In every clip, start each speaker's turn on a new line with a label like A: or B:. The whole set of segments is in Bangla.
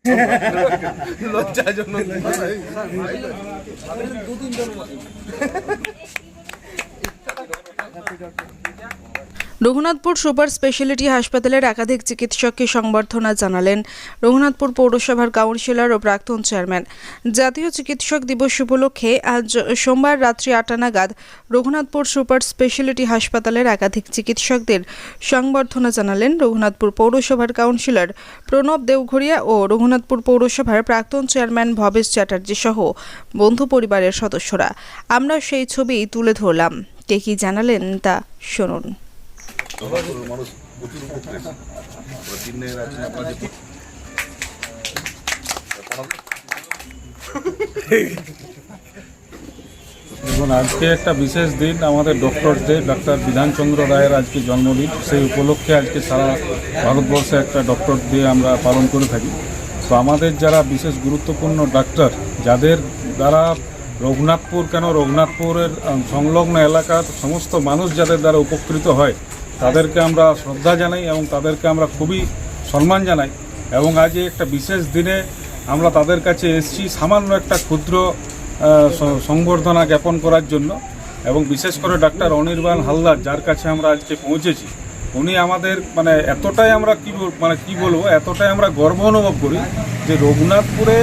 A: লজ্জাজনক।
B: রঘুনাথপুর সুপার স্পেশালিটি হাসপাতালের একাধিক চিকিৎসককে সংবর্ধনা জানালেন রঘুনাথপুর পৌরসভার কাউন্সিলর ও প্রাক্তন চেয়ারম্যান। জাতীয় চিকিৎসক দিবস উপলক্ষে আজ সোমবার রাত্রি আটটা নাগাদ রঘুনাথপুর সুপার স্পেশালিটি হাসপাতালের একাধিক চিকিৎসকদের সংবর্ধনা জানালেন রঘুনাথপুর পৌরসভার কাউন্সিলর প্রণব দেওঘরিয়া ও রঘুনাথপুর পৌরসভার প্রাক্তন চেয়ারম্যান ভবেশ চ্যাটার্জি সহ বন্ধু পরিবারের সদস্যরা। আমরা সেই ছবি তুলে ধরলাম। কে কি জানালেন তা শুনুন।
C: দেখুন, আজকে একটা বিশেষ দিন, আমাদের ডক্টর ডে ডাক্তার বিধানচন্দ্র রায়ের আজকে জন্মদিন, সেই উপলক্ষে আজকে সারা ভারতবর্ষে একটা ডক্টর ডে আমরা পালন করে থাকি। তো আমাদের যারা বিশেষ গুরুত্বপূর্ণ ডাক্তার, যাদের দ্বারা রঘুনাথপুর, কেন রঘুনাথপুরের সংলগ্ন এলাকার সমস্ত মানুষ যাদের দ্বারা উপকৃত হয় তাদেরকে আমরা শ্রদ্ধা জানাই এবং তাদেরকে আমরা খুবই সম্মান জানাই এবং আজ একটা বিশেষ দিনে আমরা তাদের কাছে এসেছি সামান্য একটা ক্ষুদ্র সংবর্ধনা জ্ঞাপন করার জন্য এবং বিশেষ করে ডাক্তার অনির্বাণ হালদার যার কাছে আমরা আজকে পৌঁছেছি। উনি আমাদের মানে এতটাই আমরা কি মানে কি বলব, এতটাই আমরা গর্ব অনুভব করি যে রঘুনাথপুরে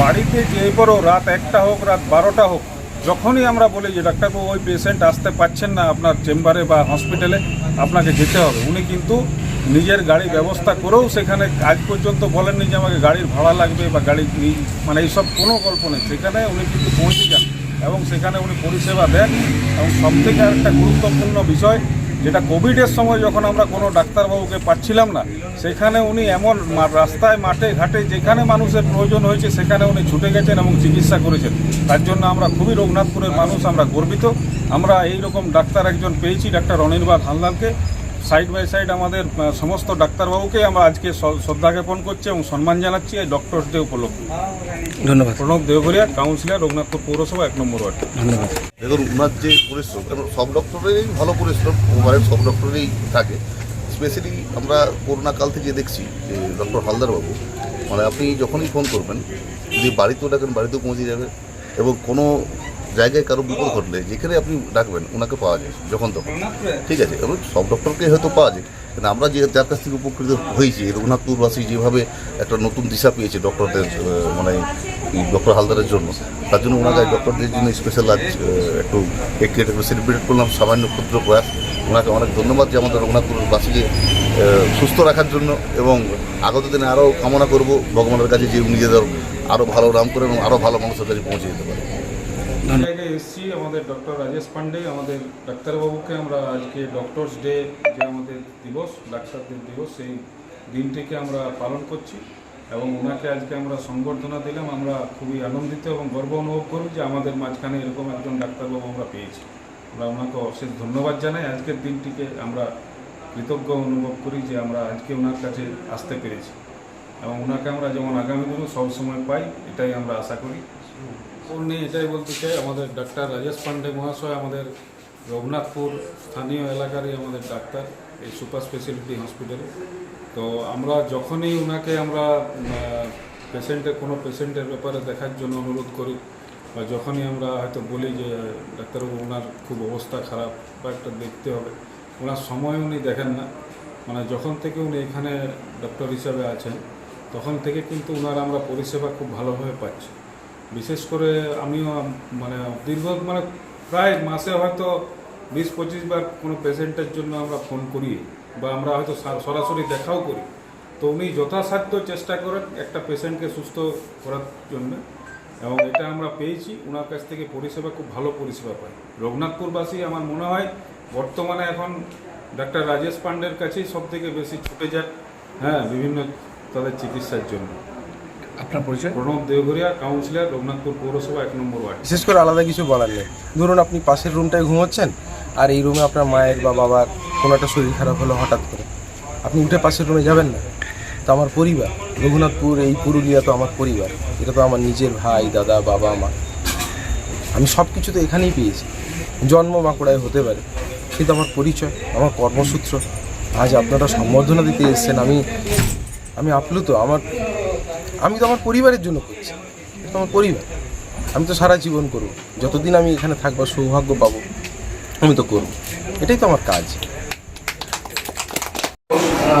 C: বাড়িতে যে পরও রাত একটা হোক, রাত বারোটা হোক যখনই আমরা বলি যে ডাক্তারবাবু, ওই পেশেন্ট আসতে পারছেন না আপনার চেম্বারে বা হসপিটালে আপনাকে যেতে হবে। উনি কিন্তু নিজের গাড়ি ব্যবস্থা করেও সেখানে আজ পর্যন্ত বলেননি যে আমাকে গাড়ির ভাড়া লাগবে বা গাড়ি মানে এইসব কোনো গল্প নেই। সেখানে উনি কিন্তু পৌঁছে যান এবং সেখানে উনি পরিষেবা দেন। এবং সবথেকে একটা গুরুত্বপূর্ণ বিষয় যেটা কোভিডের সময় যখন আমরা কোনো ডাক্তারবাবুকে পাচ্ছিলাম না, সেখানে উনি এমন রাস্তায়, মাঠে, ঘাটে, যেখানে মানুষের প্রয়োজন হয়েছে, সেখানে উনি ছুটে গেছেন এবং চিকিৎসা করেছেন। তার জন্য আমরা খুবই রঘুনাথপুরের মানুষ, আমরা গর্বিত। আমরা এই রকম ডাক্তার একজন পেয়েছি, ডাক্তার অনির্বাণ হালদারকে। সাইড বাই সাইড আমাদের সমস্ত ডাক্তারবাবুকে আমরা আজকে শ্রদ্ধা জ্ঞাপন করছি এবং সম্মান জানাচ্ছি এই ডক্টরস ডে উপলক্ষে
D: ধন্যবাদ।
C: প্রণব দেওঘরিয়া কাউন্সিলর রঘুনাথপুর পৌরসভা এক নম্বর ওয়ার্ড।
D: ধন্যবাদ।
A: দেখুন ওনার যে পরিশ্রম সব ডক্টরেরই ভালো পরিশ্রম ওভারের সব ডক্টরেরই থাকে। স্পেশালি আমরা করোনা কাল থেকে দেখছি যে ডক্টর হালদারবাবু মানে আপনি যখনই ফোন করবেন যদি বাড়িতেও ডাকেন বাড়িতেও পৌঁছে যাবে এবং কোনো জায়গায় কারও বিপদ ঘটলে যেখানে আপনি ডাকবেন ওনাকে পাওয়া যায়, যখন তখন। ঠিক আছে, এবং সব ডক্টরকে হয়তো পাওয়া যায়, কিন্তু আমরা যে যার কাছ থেকে উপকৃত হয়েছি রঘুনাথপুরবাসী যেভাবে একটা নতুন দিশা পেয়েছে ডক্টরদের মানে ডক্টর হালদারের জন্য, তার জন্য ওনাকে ডক্টরদের জন্য স্পেশাল আজ একটু একটু সেলিব্রেট করলাম, সামান্য ক্ষুদ্র প্রয়াস। ওনাকে অনেক ধন্যবাদ যে আমাদের রঘুনাথপুরবাসীকে সুস্থ রাখার জন্য এবং আগত দিনে আরও কামনা করব, ভগবানের কাছে যে নিজেদের আরও ভালো নাম করে এবং আরও ভালো মানুষের কাছে পৌঁছে যেতে পারে।
C: জায়গায় এসেছি আমাদের ডক্টর রাজেশ পান্ডে আমাদের ডাক্তারবাবুকে আমরা আজকে ডক্টরস ডে যে আমাদের দিবস, ডাক্তারদের দিবস, সেই দিনটিকে আমরা পালন করছি এবং ওনাকে আজকে আমরা সংবর্ধনা দিলাম। আমরা খুবই আনন্দিত এবং গর্ব অনুভব করি যে আমাদের মাঝখানে এরকম একজন ডাক্তারবাবু আমরা পেয়েছি। আমরা ওনাকে অশেষ ধন্যবাদ জানাই। আজকের দিনটিকে আমরা কৃতজ্ঞ অনুভব করি যে আমরা আজকে ওনার কাছে আসতে পেরেছি এবং ওনাকে আমরা যেমন আগামী দিনেও সবসময় পাই, এটাই আমরা আশা করি। উনি এটাই বলতে চাই, আমাদের ডাক্তার রাজেশ পান্ডে মহাশয়, আমাদের রঘুনাথপুর স্থানীয় এলাকারই আমাদের ডাক্তার এই সুপার স্পেশালিটি হসপিটালে। তো আমরা যখনই ওনাকে আমরা পেশেন্টের কোনো পেশেন্টের ব্যাপারে দেখার জন্য অনুরোধ করি বা যখনই আমরা হয়তো বলি যে, ডাক্তারবাবু, ওনার খুব অবস্থা খারাপ বা একটা দেখতে হবে, ওনার সময় উনি দেখেন না। মানে যখন থেকে উনি এখানে ডক্টর হিসাবে আছেন, তখন থেকে কিন্তু ওনার আমরা পরিষেবা খুব ভালোভাবে পাচ্ছি। বিশেষ করে আমিও মানে দীর্ঘ মানে প্রায় মাসে হয়তো বিশ, পঁচিশ বার কোনো পেশেন্টের জন্য আমরা ফোন করি বা আমরা হয়তো সরাসরি দেখাও করি। তো উনি যথাসাধ্য চেষ্টা করেন একটা পেশেন্টকে সুস্থ করার জন্য এবং এটা আমরা পেয়েছি। ওনার কাছ থেকে পরিষেবা খুব ভালো পরিষেবা পাই। রঘুনাথপুরবাসী আমার মনে হয় বর্তমানে এখন ডাক্তার রাজেশ পান্ডের কাছেই সব থেকে বেশি ছুটে যান হ্যাঁ বিভিন্ন তাদের চিকিৎসার জন্য।
D: আপনার পরিচয়?
C: প্রণব দেওঘরিয়া কাউন্সিলর রঘুনাথপুর পৌরসভা এক নম্বর ওয়ার্ড।
D: বিশেষ করে আলাদা কিছু বলার নেই। ধরুন আপনি পাশের রুমটায় ঘুমোচ্ছেন আর এই রুমে আপনার মায়ের বা বাবার কোনো একটা শরীর খারাপ হলো হঠাৎ করে। আপনি উঠে পাশের রুমে যাবেন না। তো আমার পরিবার রঘুনাথপুর এই পুরুলিয়া তো আমার পরিবার। এটা তো আমার নিজের ভাই দাদা বাবা মা। আমি সব কিছু তো এখানেই পেয়েছি। জন্ম বাঁকুড়ায় হতে পারে কিন্তু আমার পরিচয় আমার কর্মসূত্র আজ আপনারা সম্বর্ধনা দিতে এসেছেন। আমি আমি আপ্লুত। আমার আমি তো আমার পরিবারের জন্য করছি। আমার পরিবার। আমি তো সারা জীবন করব। যতদিন আমি এখানে থাকবার সৌভাগ্য পাবো, আমি তো করব। এটাই তো আমার কাজ।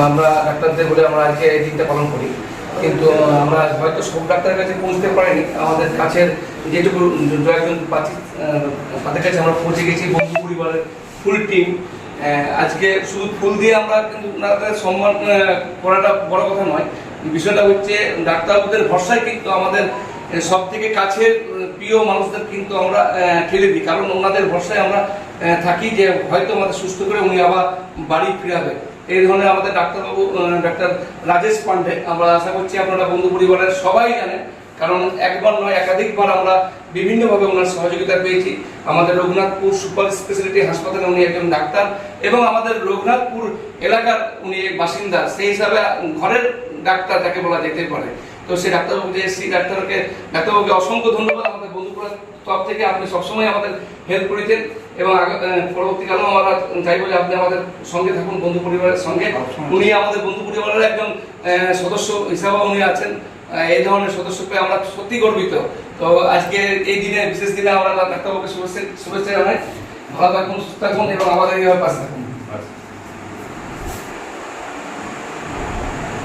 E: আমরা ডাক্তারদের বলে আমরা আজকে এই দিনটা পালন করি। কিন্তু আমরা হয়তো সব ডাক্তারের কাছে পৌঁছতে পারিনি। আমাদের কাছের যেটুকু একজন তাদের কাছে আমরা পৌঁছে গেছি, বন্ধু পরিবারের ফুল টিম আজকে শুধু ফুল দিয়ে আমরা কিন্তু সম্মান করাটা বড় কথা নয়। বিষয়টা হচ্ছে ডাক্তারবাবুদের ভরসায় কিন্তু আমাদের সব থেকে কাছের প্রিয় মানুষদের কিন্তু আমরা ঠেলে দিই। কারণ ওনাদের ভরসায় আমরা থাকি যে হয়তো আমাদের সুস্থ করে উনি আবার বাড়ি ফিরাবে এই ধরনের আমাদের ডাক্তারবাবু ডাক্তার রাজেশ পান্ডে, আমরা আশা করছি আপনারা বন্ধু পরিবারের সবাই জানেন। কারণ একবার নয়, একাধিকবার আমরা বিভিন্নভাবে ওনার সহযোগিতা পেয়েছি। আমাদের রঘুনাথপুর সুপার স্পেশালিটি হাসপাতালে উনি একজন ডাক্তার এবং আমাদের রঘুনাথপুর এলাকার উনি বাসিন্দা। সেই হিসাবে ঘরের ডাক্তার যাকে বলা যেতে পারে। তো সেই ডাক্তারবাবু যে সেই ডাক্তারকে ডাক্তারবাবুকে অসংখ্য ধন্যবাদ। আমাদের বন্ধুপুরের তরফ থেকে আপনি সবসময় আমাদের হেল্প করেছেন এবং পরবর্তীকালেও আমরা চাইব যে আপনি আমাদের সঙ্গে থাকুন বন্ধু পরিবারের সঙ্গে। উনি আমাদের বন্ধু পরিবারের একজন সদস্য হিসাবে উনি আছেন। এই ধরনের সদস্য পেয়ে আমরা সত্যি গর্বিত। তো আজকে এই দিনে বিশেষ দিনে আমরা ডাক্তারবাবুকে শুভেচ্ছা শুভেচ্ছা জানাই। ভালো থাকুন সুস্থ থাকুন এবং আমাদের এইভাবে পাশে থাকুন।